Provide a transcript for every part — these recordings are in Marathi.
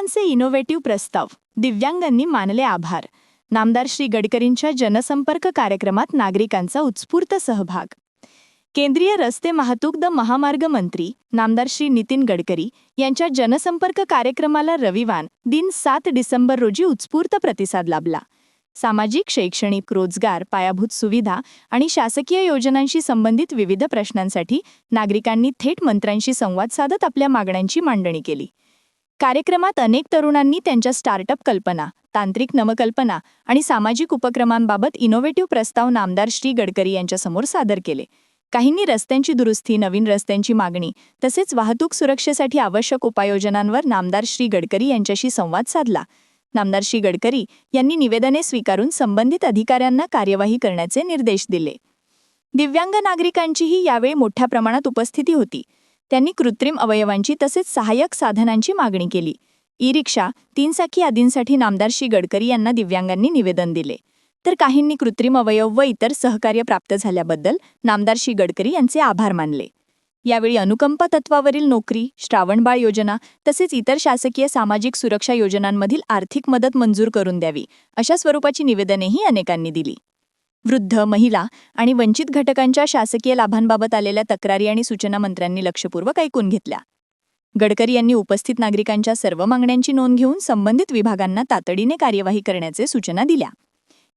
नागरिकांचे इनोव्हेटिव्ह प्रस्ताव. दिव्यांगांनी मानले आभार. नामदार श्री गडकरींच्या जनसंपर्क कार्यक्रमात नागरिकांचा उत्स्फूर्त सहभाग. केंद्रीय रस्ते वाहतूक द महामार्ग मंत्री नामदार श्री नितीन गडकरी यांच्या जनसंपर्क कार्यक्रमाला रविवार दिन सात डिसेंबर रोजी उत्स्फूर्त प्रतिसाद लाभला. सामाजिक शैक्षणिक रोजगार पायाभूत सुविधा आणि शासकीय योजनांशी संबंधित विविध प्रश्नांसाठी नागरिकांनी थेट मंत्र्यांशी संवाद साधत आपल्या मागण्यांची मांडणी केली. कार्यक्रमात अनेक तरुणांनी त्यांच्या स्टार्टअप कल्पना तांत्रिक नवकल्पना आणि सामाजिक उपक्रमांबाबत इनोव्हेटिव्ह प्रस्ताव नामदार श्री गडकरी यांच्यासमोर सादर केले. काहींनी रस्त्यांची दुरुस्ती नवीन रस्त्यांची मागणी तसेच वाहतूक सुरक्षेसाठी आवश्यक उपाययोजनांवर नामदार श्री गडकरी यांच्याशी संवाद साधला. नामदार श्री गडकरी यांनी निवेदने स्वीकारून संबंधित अधिकाऱ्यांना कार्यवाही करण्याचे निर्देश दिले. दिव्यांग नागरिकांचीही यावेळी मोठ्या प्रमाणात उपस्थिती होती. त्यांनी कृत्रिम अवयवांची तसेच सहाय्यक साधनांची मागणी केली. ई रिक्षा तीन चाकी आदींसाठी नामदार श्री गडकरी यांना दिव्यांगांनी निवेदन दिले. तर काहींनी कृत्रिम अवयव व इतर सहकार्य प्राप्त झाल्याबद्दल नामदार श्री गडकरी यांचे आभार मानले. यावेळी अनुकंपा तत्वावरील नोकरी श्रावणबाळ योजना तसेच इतर शासकीय सामाजिक सुरक्षा योजनांमधील आर्थिक मदत मंजूर करून द्यावी अशा स्वरूपाची निवेदनेही अनेकांनी दिली. वृद्ध महिला आणि वंचित घटकांच्या शासकीय लाभांबाबत आलेल्या तक्रारी आणि सूचना मंत्र्यांनी लक्षपूर्वक ऐकून घेतल्या. गडकरी यांनी उपस्थित नागरिकांच्या सर्व मागण्यांची नोंद घेऊन संबंधित विभागांना तातडीने कार्यवाही करण्याचे सूचना दिल्या.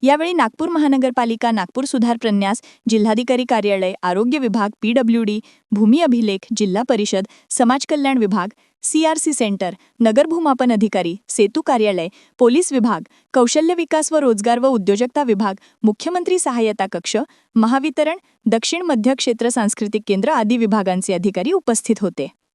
यावेळी नागपूर महानगरपालिका नागपूर सुधार प्रन्यास जिल्हाधिकारी कार्यालय आरोग्य विभाग पीडब्ल्यूडी भूमी अभिलेख जिल्हा परिषद समाज कल्याण विभाग सीआरसी सेंटर नगर भूमापन अधिकारी सेतू कार्यालय पोलीस विभाग कौशल्य विकास व रोजगार व उद्योजकता विभाग मुख्यमंत्री सहाय्यता कक्ष महावितरण दक्षिण मध्य क्षेत्र सांस्कृतिक केंद्र आदी विभागांचे अधिकारी उपस्थित होते.